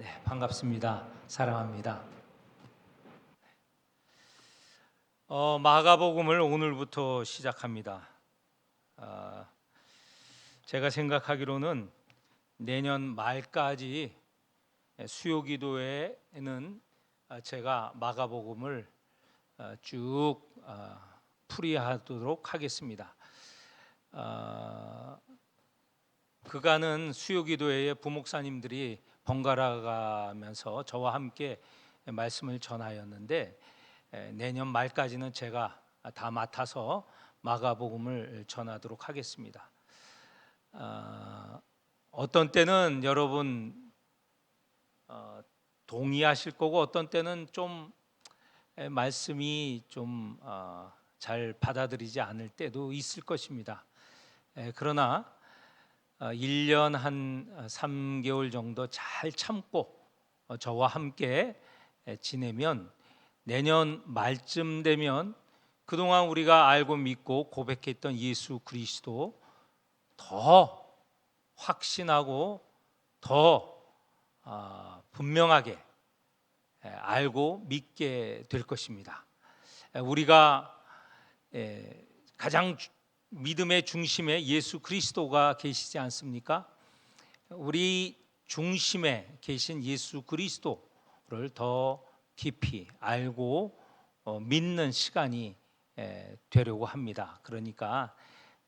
네, 반갑습니다. 사랑합니다. 어, 마가복음을 오늘부터 시작합니다. 아, 제가 생각하기로는 내년 말까지 수요기도회에는 아, 제가 마가복음을 아, 쭉 아, 풀이하도록 하겠습니다. 아, 그간은 수요기도회에 부목사님들이 번갈아 가면서 저와 함께 말씀을 전하였는데 에, 내년 말까지는 제가 다 맡아서 마가복음을 전하도록 하겠습니다. 아, 어떤 때는 여러분 어, 동의하실 거고 어떤 때는 좀 에, 말씀이 좀 잘 받아들이지 않을 때도 있을 것입니다. 에, 그러나 어, 1년 한 3개월 정도 잘 참고 어, 저와 함께 에, 지내면 내년 말쯤 되면 그동안 우리가 알고 믿고 고백했던 예수 그리스도 더 확신하고 더 아, 분명하게 에, 알고 믿게 될 것입니다. 에, 우리가 에, 가장 주- 믿음의 중심에 예수 그리스도가 계시지 않습니까? 우리 중심에 계신 예수 그리스도를 더 깊이 알고 어, 믿는 시간이 에, 되려고 합니다. 그러니까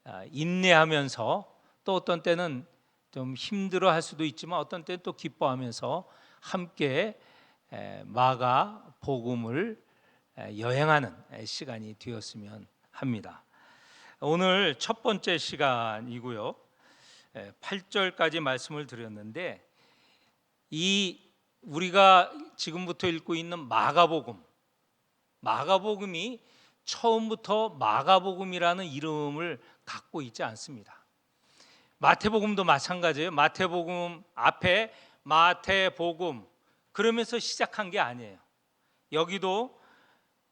아, 인내하면서 또 어떤 때는 좀 힘들어 할 수도 있지만 어떤 때는 또 기뻐하면서 함께 에, 마가 복음을 에, 여행하는 에, 시간이 되었으면 합니다. 오늘 첫 번째 시간이고요. 8절까지 말씀을 드렸는데 이 우리가 지금부터 읽고 있는 마가복음 마가복음이 처음부터 마가복음이라는 이름을 갖고 있지 않습니다. 마태복음도 마찬가지예요. 마태복음 앞에 마태복음 그러면서 시작한 게 아니에요. 여기도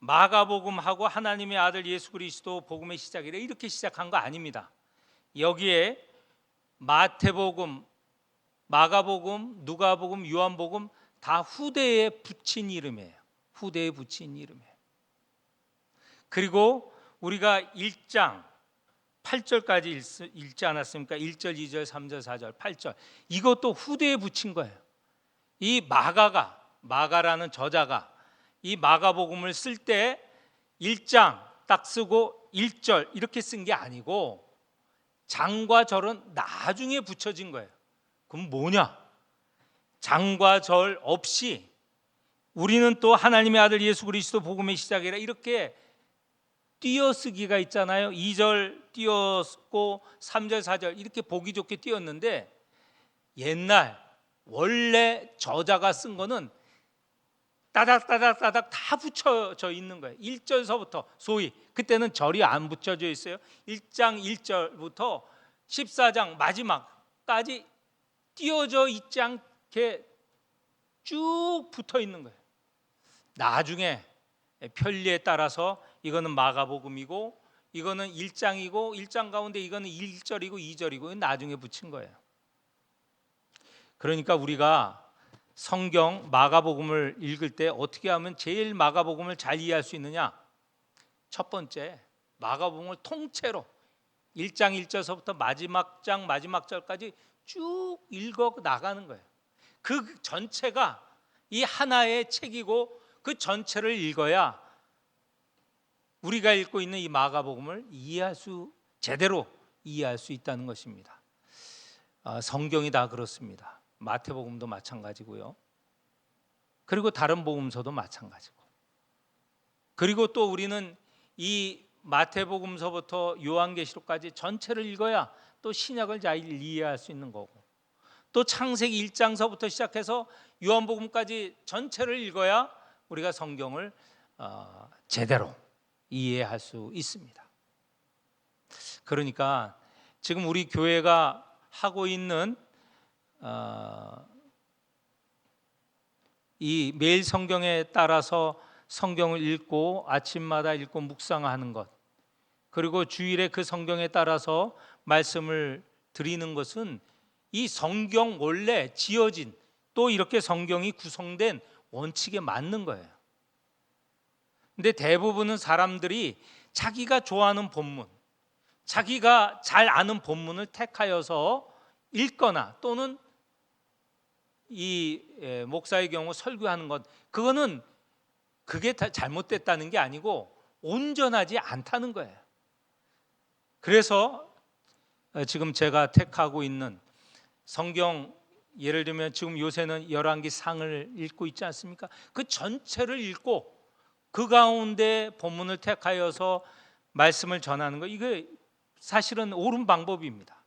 마가복음하고 하나님의 아들 예수 그리스도 복음의 시작이래 이렇게 시작한 거 아닙니다. 여기에 마태복음, 마가복음, 누가복음, 요한복음 다 후대에 붙인 이름이에요. 후대에 붙인 이름이에요. 그리고 우리가 1장 8절까지 읽지 않았습니까? 1절, 2절, 3절, 4절, 8절. 이것도 후대에 붙인 거예요. 이 마가가 마가라는 저자가 이 마가복음을 쓸 때 1장 딱 쓰고 1절 이렇게 쓴 게 아니고 장과 절은 나중에 붙여진 거예요. 그럼 뭐냐? 장과 절 없이 우리는 또 하나님의 아들 예수 그리스도 복음의 시작이라 이렇게 띄어쓰기가 있잖아요. 2절 띄었고 3절 4절 이렇게 보기 좋게 띄었는데 옛날 원래 저자가 쓴 거는 따닥따닥따닥 다 붙여져 있는 거예요. 1절서부터 소위 그때는 절이 안 붙여져 있어요. 1장 1절부터 14장 마지막까지 띄어져 있지 않게 쭉 붙어 있는 거예요. 나중에 편리에 따라서 이거는 마가복음이고 이거는 1장이고 1장 가운데 이거는 1절이고 2절이고 나중에 붙인 거예요. 그러니까 우리가 성경 마가복음을 읽을 때 어떻게 하면 제일 마가복음을 잘 이해할 수 있느냐? 첫 번째, 마가복음을 통째로 1장 1절서부터 마지막 장 마지막 절까지 쭉 읽어 나가는 거예요. 그 전체가 이 하나의 책이고 그 전체를 읽어야 우리가 읽고 있는 이 마가복음을 이해할 수 제대로 이해할 수 있다는 것입니다. 아, 성경이 다 그렇습니다. 마태복음도 마찬가지고요. 그리고 다른 복음서도 마찬가지고. 그리고 또 우리는 이 마태복음서부터 요한계시록까지 전체를 읽어야 또 신약을 잘 이해할 수 있는 거고. 또 창세기 1장서부터 시작해서 요한복음까지 전체를 읽어야 우리가 성경을 어, 제대로 이해할 수 있습니다. 그러니까 지금 우리 교회가 하고 있는 어, 이 매일 성경에 따라서 성경을 읽고 아침마다 읽고 묵상하는 것 그리고 주일에 그 성경에 따라서 말씀을 드리는 것은 이 성경 원래 지어진 또 이렇게 성경이 구성된 원칙에 맞는 거예요. 근데 대부분은 사람들이 자기가 좋아하는 본문, 자기가 잘 아는 본문을 택하여서 읽거나 또는 이 예, 목사의 경우 설교하는 것 그거는 그게 다 잘못됐다는 게 아니고 온전하지 않다는 거예요. 그래서 어, 지금 제가 택하고 있는 성경 예를 들면 지금 요새는 열왕기 상을 읽고 있지 않습니까? 그 전체를 읽고 그 가운데 본문을 택하여서 말씀을 전하는 거 이게 사실은 옳은 방법입니다.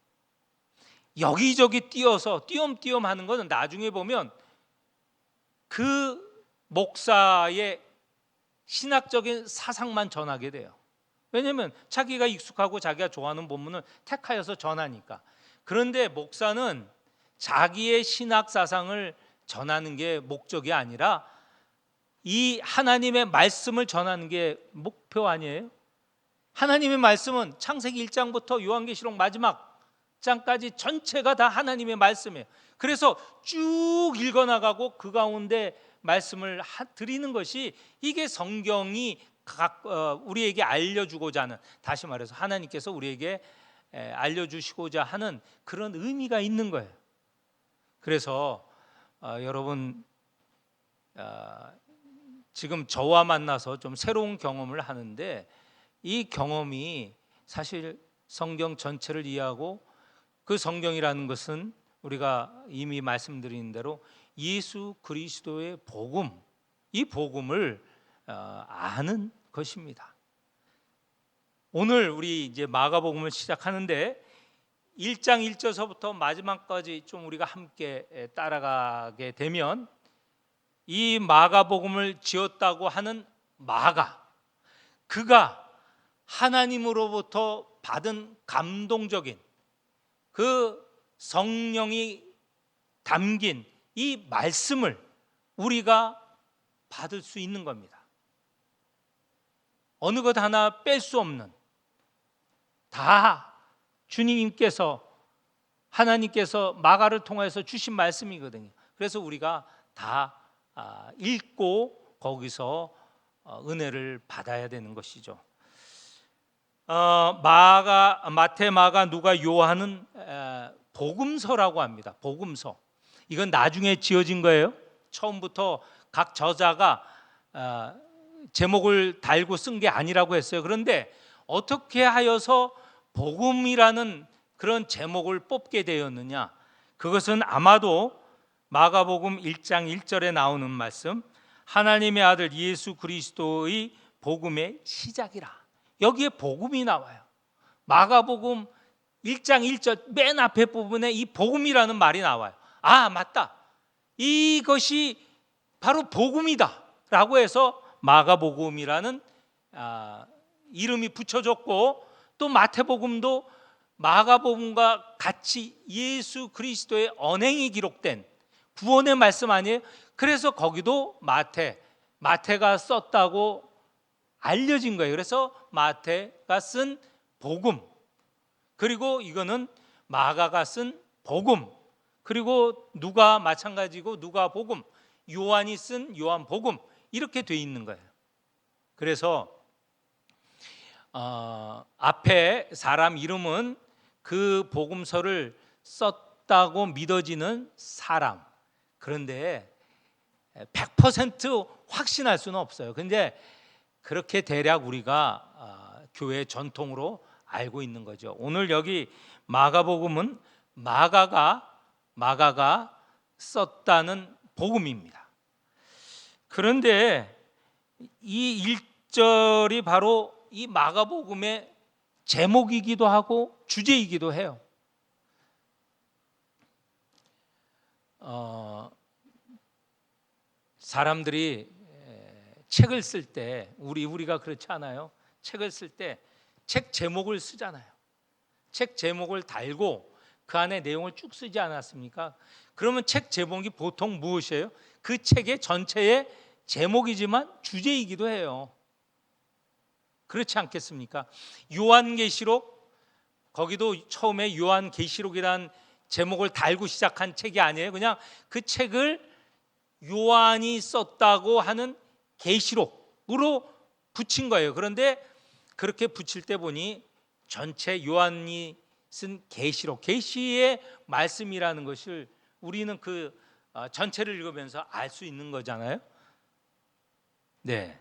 여기저기 뛰어서 띄엄띄엄 하는 것은 나중에 보면 그 목사의 신학적인 사상만 전하게 돼요. 왜냐하면 자기가 익숙하고 자기가 좋아하는 본문을 택하여서 전하니까. 그런데 목사는 자기의 신학 사상을 전하는 게 목적이 아니라 이 하나님의 말씀을 전하는 게 목표 아니에요? 하나님의 말씀은 창세기 1장부터 요한계시록 마지막 장까지 전체가 다 하나님의 말씀이에요. 그래서 쭉 읽어 나가고 그 가운데 말씀을 하- 드리는 것이 이게 성경이 각, 어, 우리에게 알려주고자 하는 다시 말해서 하나님께서 우리에게 에, 알려주시고자 하는 그런 의미가 있는 거예요. 그래서 어, 여러분 어, 지금 저와 만나서 좀 새로운 경험을 하는데 이 경험이 사실 성경 전체를 이해하고 그 성경이라는 것은 우리가 이미 말씀드린 대로 예수 그리스도의 복음, 이 복음을 어, 아는 것입니다. 오늘 우리 이제 마가복음을 시작하는데 1장 1절서부터 마지막까지 좀 우리가 함께 따라가게 되면 이 마가복음을 지었다고 하는 마가 그가 하나님으로부터 받은 감동적인 그 성령이 담긴 이 말씀을 우리가 받을 수 있는 겁니다. 어느 것 하나 뺄 수 없는 다 주님께서 하나님께서 마가를 통해서 주신 말씀이거든요. 그래서 우리가 다 아, 읽고 거기서 어, 은혜를 받아야 되는 것이죠. 어, 마가 마태 마가 누가 요한은 에, 복음서라고 합니다. 복음서. 이건 나중에 지어진 거예요. 처음부터 각 저자가 어, 제목을 달고 쓴 게 아니라고 했어요. 그런데 어떻게 하여서 복음이라는 그런 제목을 뽑게 되었느냐? 그것은 아마도 마가복음 1장 1절에 나오는 말씀 하나님의 아들 예수 그리스도의 복음의 시작이라. 여기에 복음이 나와요. 마가복음 1장 1절 맨 앞에 부분에 이 복음이라는 말이 나와요. 아, 맞다. 이것이 바로 복음이다라고 해서 마가복음이라는 아, 이름이 붙여졌고 또 마태복음도 마가복음과 같이 예수 그리스도의 언행이 기록된 구원의 말씀 아니에요? 그래서 거기도 마태 마태가 썼다고 알려진 거예요. 그래서 마태가 쓴 복음 그리고 이거는 마가가 쓴 복음 그리고 누가 마찬가지고 누가 복음 요한이 쓴 요한 복음 이렇게 돼 있는 거예요. 그래서 어, 앞에 사람 이름은 그 복음서를 썼다고 믿어지는 사람. 그런데 100% 확신할 수는 없어요. 근데 그렇게 대략 우리가 어, 교회 전통으로 알고 있는 거죠. 오늘 여기 마가복음은 마가가 마가가 썼다는 복음입니다. 그런데 이 1절이 바로 이 마가복음의 제목이기도 하고 주제이기도 해요. 어, 사람들이 에, 책을 쓸 때 우리 우리가 그렇지 않아요? 책을 쓸 때 책 제목을 쓰잖아요. 책 제목을 달고 그 안에 내용을 쭉 쓰지 않았습니까? 그러면 책 제목이 보통 무엇이에요? 그 책의 전체의 제목이지만 주제이기도 해요. 그렇지 않겠습니까? 요한계시록 거기도 처음에 요한계시록이란 제목을 달고 시작한 책이 아니에요. 그냥 그 책을 요한이 썼다고 하는 계시록으로 붙인 거예요. 그런데 그렇게 붙일 때 보니 전체 요한이 쓴 계시록, 계시의 말씀이라는 것을 우리는 그 어, 전체를 읽으면서 알 수 있는 거잖아요. 네.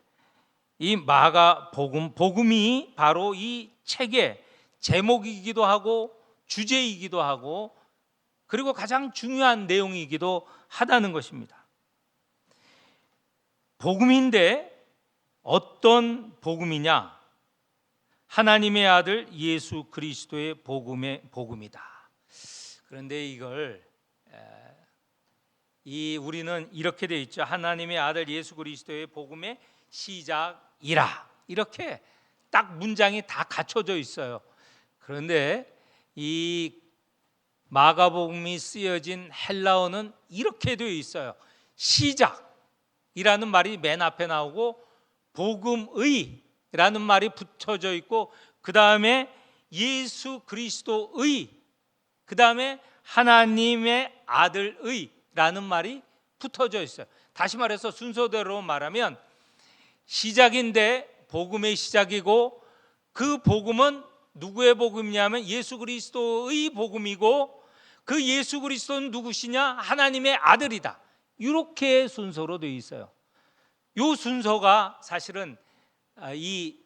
이 마가 복음 복음이 바로 이 책의 제목이기도 하고 주제이기도 하고 그리고 가장 중요한 내용이기도 하다는 것입니다. 복음인데 어떤 복음이냐? 하나님의 아들 예수 그리스도의 복음의 복음이다. 그런데 이걸 에, 이 우리는 이렇게 돼 있죠. 하나님의 아들 예수 그리스도의 복음의 시작이라. 이렇게 딱 문장이 다 갖춰져 있어요. 그런데 이 마가복음이 쓰여진 헬라어는 이렇게 되어 있어요. 시작 이라는 말이 맨 앞에 나오고 복음의 라는 말이 붙여져 있고 그 다음에 예수 그리스도의 그 다음에 하나님의 아들의 라는 말이 붙어져 있어요. 다시 말해서 순서대로 말하면 시작인데 복음의 시작이고 그 복음은 누구의 복음이냐면 예수 그리스도의 복음이고 그 예수 그리스도는 누구시냐? 하나님의 아들이다. 이렇게 순서로 되어 있어요. 요 순서가 사실은 아, 이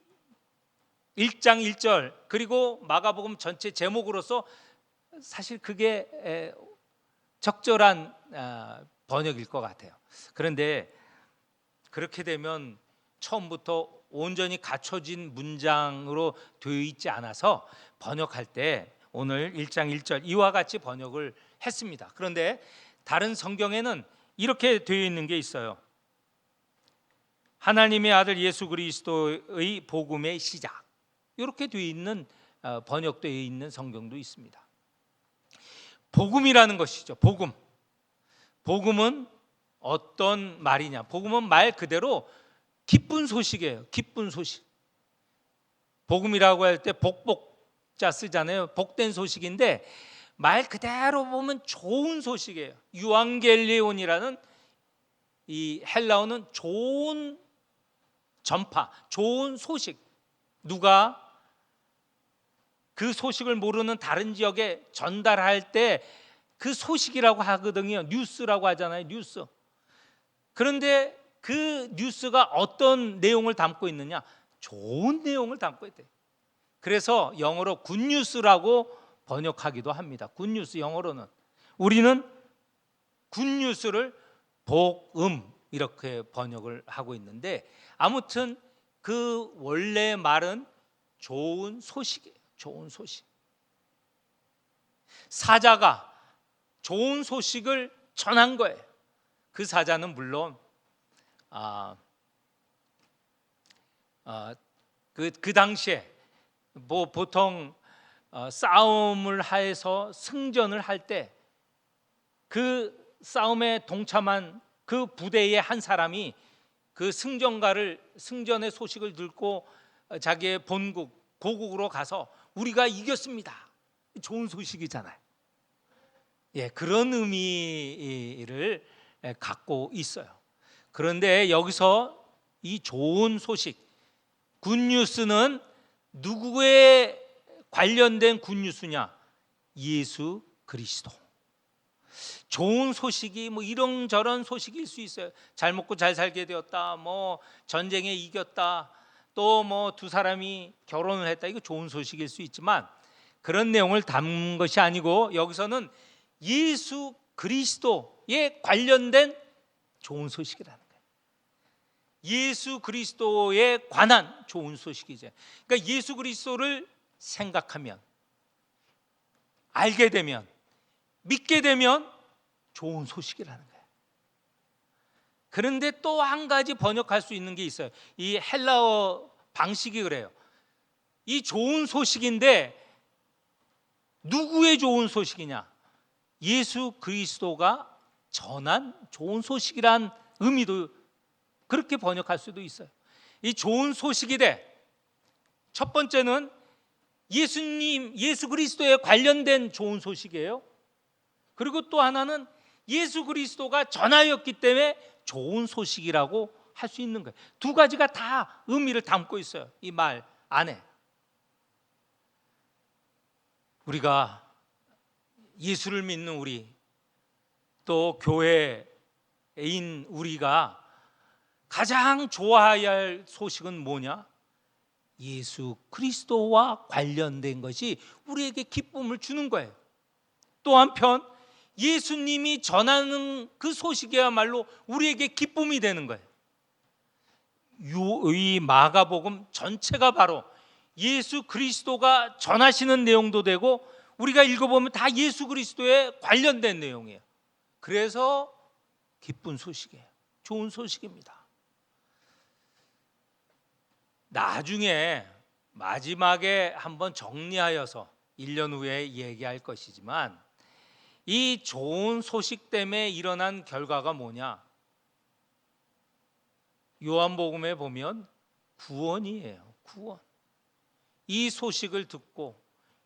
1장 1절 그리고 마가복음 전체 제목으로서 사실 그게 에, 적절한 아, 번역일 것 같아요. 그런데 그렇게 되면 처음부터 온전히 갖춰진 문장으로 되어 있지 않아서 번역할 때 오늘 1장 1절 이와 같이 번역을 했습니다. 그런데 다른 성경에는 이렇게 되어 있는 게 있어요. 하나님의 아들 예수 그리스도의 복음의 시작. 이렇게 되어 있는 어, 번역되어 있는 성경도 있습니다. 복음이라는 것이죠. 복음. 복음은 어떤 말이냐? 복음은 말 그대로 기쁜 소식이에요. 기쁜 소식. 복음이라고 할 때 복복자 쓰잖아요. 복된 소식인데 말 그대로 보면 좋은 소식이에요. 유앙겔리온이라는 이 헬라어는 좋은 전파, 좋은 소식. 누가 그 소식을 모르는 다른 지역에 전달할 때 그 소식이라고 하거든요. 뉴스라고 하잖아요. 뉴스. 그런데 그 뉴스가 어떤 내용을 담고 있느냐? 좋은 내용을 담고 있대. 그래서 영어로 굿뉴스라고 번역하기도 합니다. 굿뉴스 영어로는 우리는 굿뉴스를 복음 이렇게 번역을 하고 있는데 아무튼 그 원래 말은 좋은 소식이에요. 좋은 소식. 사자가 좋은 소식을 전한 거예요. 그 사자는 물론 아, 아, 그, 그 당시에 뭐 보통 어, 싸움을 해서 승전을 할 때 그 싸움에 동참한 그 부대의 한 사람이 그 승전가를 승전의 소식을 듣고 자기의 본국 고국으로 가서 우리가 이겼습니다. 좋은 소식이잖아요. 예, 그런 의미를 갖고 있어요. 그런데 여기서 이 좋은 소식, 굿뉴스는 누구에 관련된 굿뉴스냐? 예수 그리스도. 좋은 소식이 뭐 이런저런 소식일 수 있어요. 잘 먹고 잘 살게 되었다. 뭐 전쟁에 이겼다. 또 뭐 두 사람이 결혼을 했다. 이거 좋은 소식일 수 있지만 그런 내용을 담은 것이 아니고 여기서는 예수 그리스도에 관련된 좋은 소식이라는 거예요. 예수 그리스도에 관한 좋은 소식이죠. 그러니까 예수 그리스도를 생각하면 알게 되면 믿게 되면 좋은 소식이라는 거예요. 그런데 또 한 가지 번역할 수 있는 게 있어요. 이 헬라어 방식이 그래요. 이 좋은 소식인데 누구의 좋은 소식이냐? 예수 그리스도가 전한 좋은 소식이란 의미도 그렇게 번역할 수도 있어요. 이 좋은 소식이 돼. 첫 번째는 예수님, 예수 그리스도에 관련된 좋은 소식이에요. 그리고 또 하나는 예수 그리스도가 전하였기 때문에 좋은 소식이라고 할 수 있는 거예요. 두 가지가 다 의미를 담고 있어요. 이 말 안에. 우리가 예수를 믿는 우리 또 교회인 우리가 가장 좋아해야 할 소식은 뭐냐? 예수 그리스도와 관련된 것이 우리에게 기쁨을 주는 거예요. 또 한편 예수님이 전하는 그 소식이야말로 우리에게 기쁨이 되는 거예요. 요- 이 마가복음 전체가 바로 예수 그리스도가 전하시는 내용도 되고 우리가 읽어보면 다 예수 그리스도에 관련된 내용이에요. 그래서 기쁜 소식이에요. 좋은 소식입니다. 나중에 마지막에 한번 정리하여서 1년 후에 얘기할 것이지만 이 좋은 소식 때문에 일어난 결과가 뭐냐? 요한복음에 보면 구원이에요. 구원. 이 소식을 듣고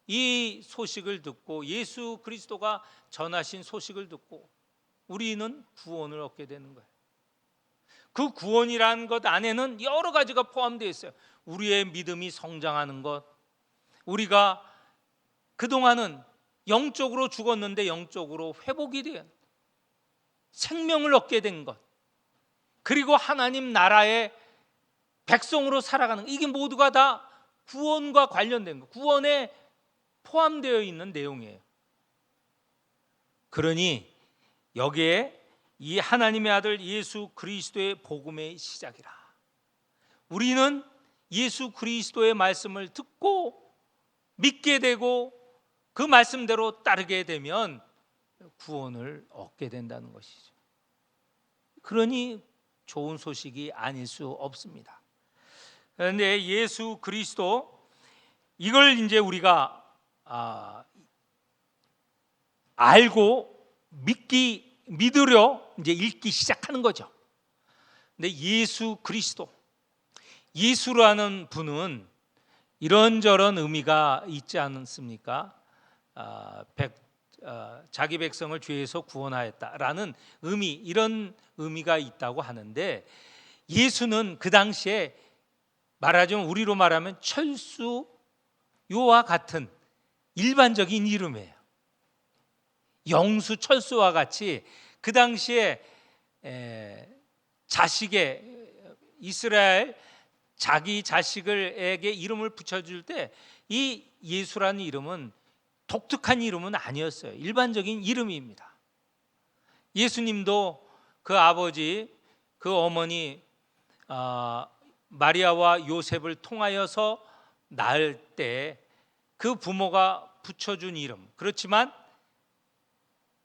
이 소식을 듣고 예수 그리스도가 전하신 소식을 듣고 우리는 구원을 얻게 되는 거예요. 그 구원이라는 것 안에는 여러 가지가 포함되어 있어요. 우리의 믿음이 성장하는 것, 우리가 그동안은 영적으로 죽었는데 영적으로 회복이 된 생명을 얻게 된 것, 그리고 하나님 나라의 백성으로 살아가는 것, 이게 모두가 다 구원과 관련된 것, 구원에 포함되어 있는 내용이에요. 그러니 여기에 이 하나님의 아들 예수 그리스도의 복음의 시작이라. 우리는 예수 그리스도의 말씀을 듣고 믿게 되고 그 말씀대로 따르게 되면 구원을 얻게 된다는 것이죠. 그러니 좋은 소식이 아닐 수 없습니다. 그런데 예수 그리스도 이걸 이제 우리가 아, 알고 믿기 믿으려 이제 읽기 시작하는 거죠. 근데 예수 그리스도 예수라는 분은 이런저런 의미가 있지 않습니까? 아, 백, 아, 자기 백성을 죄에서 구원하였다라는 의미 이런 의미가 있다고 하는데 예수는 그 당시에 말하자면 우리로 말하면 철수 요와 같은 일반적인 이름이에요. 영수 철수와 같이 그 당시에 에, 자식의 이스라엘 자기 자식을에게 이름을 붙여줄 때 이 예수라는 이름은 독특한 이름은 아니었어요. 일반적인 이름입니다. 예수님도 그 아버지, 그 어머니 아, 마리아와 요셉을 통하여서 낳을 때 그 부모가 붙여준 이름. 그렇지만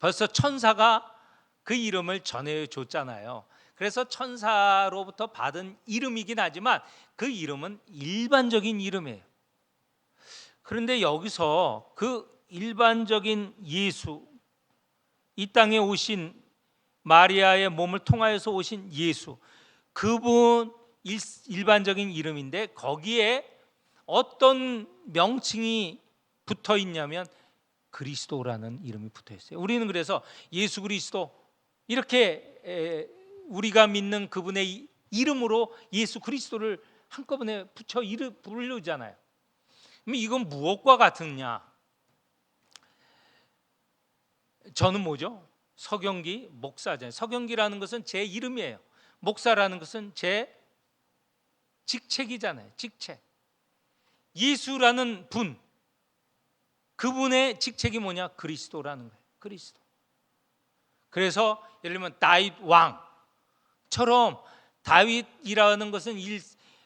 벌써 천사가 그 이름을 전해줬잖아요. 그래서 천사로부터 받은 이름이긴 하지만 그 이름은 일반적인 이름이에요. 그런데 여기서 그 일반적인 예수, 이 땅에 오신 마리아의 몸을 통하여서 오신 예수, 그분 일, 일반적인 이름인데 거기에 어떤 명칭이 붙어 있냐면 그리스도라는 이름이 붙어 있어요. 우리는 그래서 예수 그리스도 이렇게 에, 우리가 믿는 그분의 이- 이름으로 예수 그리스도를 한꺼번에 붙여 이름 부르잖아요. 그럼 이건 무엇과 같으냐? 저는 뭐죠? 서경기 목사잖아요. 서경기라는 것은 제 이름이에요. 목사라는 것은 제 직책이잖아요. 직책. 예수라는 분 그분의 직책이 뭐냐? 그리스도라는 거예요. 그리스도. 그래서 예를 들면 다윗 왕처럼 다윗이라는 것은 일,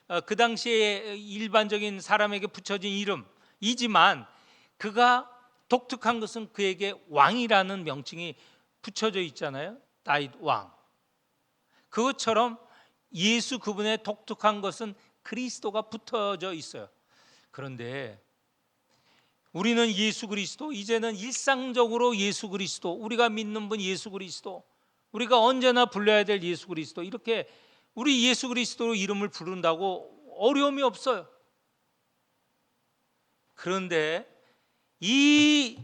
어, 그 당시에 일반적인 사람에게 붙여진 이름이지만 그가 독특한 것은 그에게 왕이라는 명칭이 붙여져 있잖아요. 다윗 왕. 그것처럼 예수 그분의 독특한 것은 그리스도가 붙어져 있어요. 그런데 우리는 예수 그리스도 이제는 일상적으로 예수 그리스도 우리가 믿는 분 예수 그리스도 우리가 언제나 불러야 될 예수 그리스도 이렇게 우리 예수 그리스도 이름을 부른다고 어려움이 없어요. 그런데 이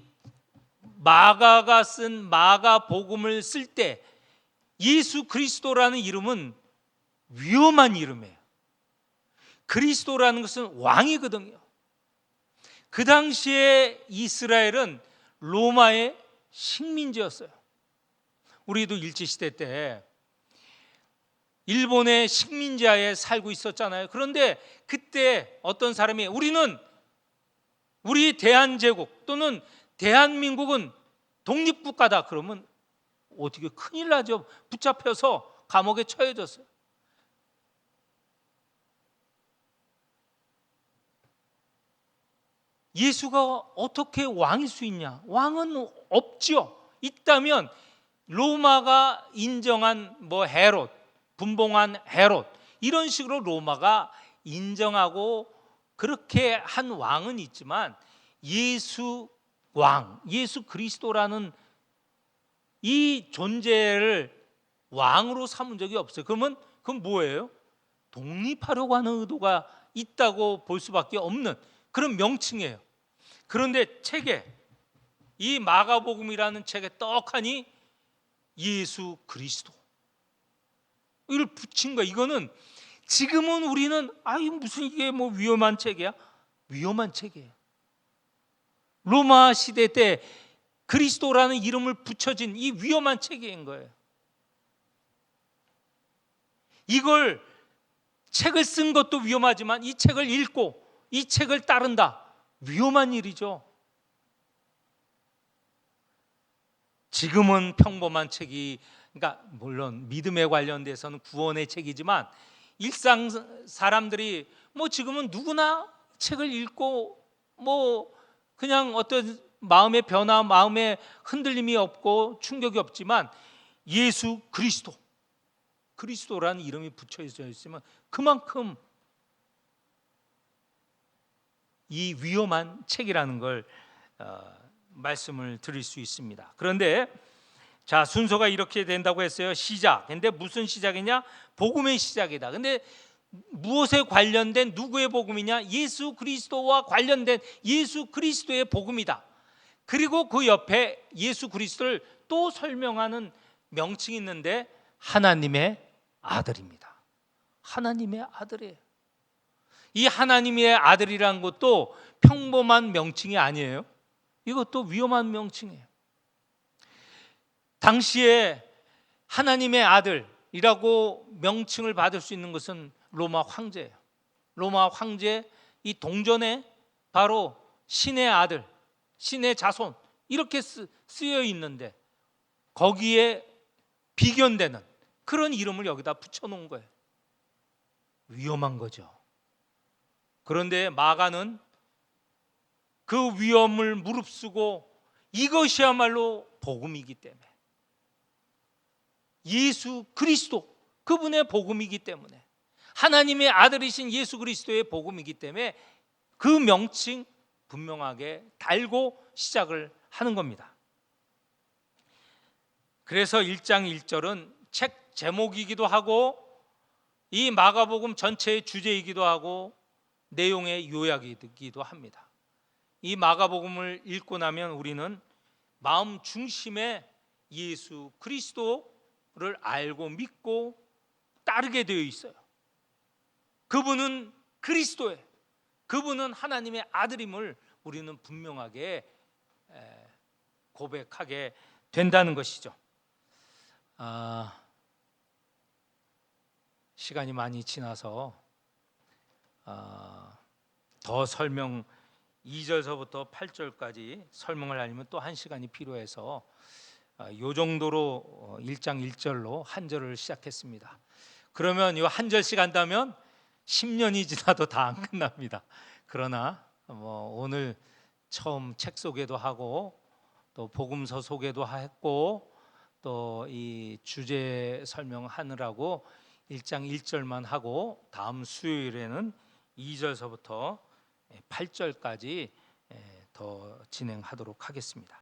마가가 쓴 마가 복음을 쓸 때 예수 그리스도라는 이름은 위험한 이름이에요. 그리스도라는 것은 왕이거든요. 그 당시에 이스라엘은 로마의 식민지였어요. 우리도 일제시대 때 일본의 식민지하에 살고 있었잖아요. 그런데 그때 어떤 사람이 우리는 우리 대한제국 또는 대한민국은 독립국가다 그러면 어떻게 큰일 나죠. 붙잡혀서 감옥에 처해졌어요. 예수가 어떻게 왕일 수 있냐? 왕은 없죠. 있다면 로마가 인정한 뭐 헤롯, 분봉한 헤롯 이런 식으로 로마가 인정하고 그렇게 한 왕은 있지만 예수 왕, 예수 그리스도라는 이 존재를 왕으로 삼은 적이 없어요. 그러면 그건 뭐예요? 독립하려고 하는 의도가 있다고 볼 수밖에 없는 그런 명칭이에요. 그런데 책에 이 마가복음이라는 책에 떡하니 예수 그리스도 이걸 붙인 거야. 이거는 지금은 우리는 아유 무슨 이게 뭐 위험한 책이야? 위험한 책이에요. 로마 시대 때 그리스도라는 이름을 붙여진 이 위험한 책인 거예요. 이걸 책을 쓴 것도 위험하지만 이 책을 읽고 이 책을 따른다 위험한 일이죠. 지금은 평범한 책이 그러니까 물론 믿음에 관련돼서는 구원의 책이지만 일상 사람들이 뭐 지금은 누구나 책을 읽고 뭐 그냥 어떤 마음의 변화, 마음의 흔들림이 없고 충격이 없지만 예수 그리스도 그리스도라는 이름이 붙여져 있으면 그만큼 이 위험한 책이라는 걸 어, 말씀을 드릴 수 있습니다. 그런데 자 순서가 이렇게 된다고 했어요. 시작. 근데 무슨 시작이냐? 복음의 시작이다. 근데 무엇에 관련된 누구의 복음이냐? 예수 그리스도와 관련된 예수 그리스도의 복음이다. 그리고 그 옆에 예수 그리스도를 또 설명하는 명칭이 있는데 하나님의 아들입니다. 하나님의 아들이에요. 이 하나님의 아들이라는 것도 평범한 명칭이 아니에요. 이것도 위험한 명칭이에요. 당시에 하나님의 아들이라고 명칭을 받을 수 있는 것은 로마 황제예요. 로마 황제 이 동전에 바로 신의 아들, 신의 자손 이렇게 쓰, 쓰여 있는데 거기에 비견되는 그런 이름을 여기다 붙여 놓은 거예요. 위험한 거죠. 그런데 마가는 그 위험을 무릅쓰고 이것이야말로 복음이기 때문에 예수 그리스도 그분의 복음이기 때문에 하나님의 아들이신 예수 그리스도의 복음이기 때문에 그 명칭 분명하게 달고 시작을 하는 겁니다. 그래서 1장 1절은 책 제목이기도 하고 이 마가복음 전체의 주제이기도 하고 내용의 요약이기도 합니다. 이 마가복음을 읽고 나면 우리는 마음 중심에 예수 그리스도를 알고 믿고 따르게 되어 있어요. 그분은 그리스도의 그분은 하나님의 아들임을 우리는 분명하게 고백하게 된다는 것이죠. 아, 시간이 많이 지나서 아, 더 설명 2절서부터 8절까지 설명을 하려면 또 한 시간이 필요해서 아, 요 정도로 1장 어, 1절로 한 절을 시작했습니다. 그러면 이 한 절씩 한다면 10년이 지나도 다 안 끝납니다. 그러나 뭐 오늘 처음 책 소개도 하고 또 복음서 소개도 했고 또 이 주제 설명하느라고 1장 1절만 하고 다음 수요일에는 2절서부터 8절까지 더 진행하도록 하겠습니다.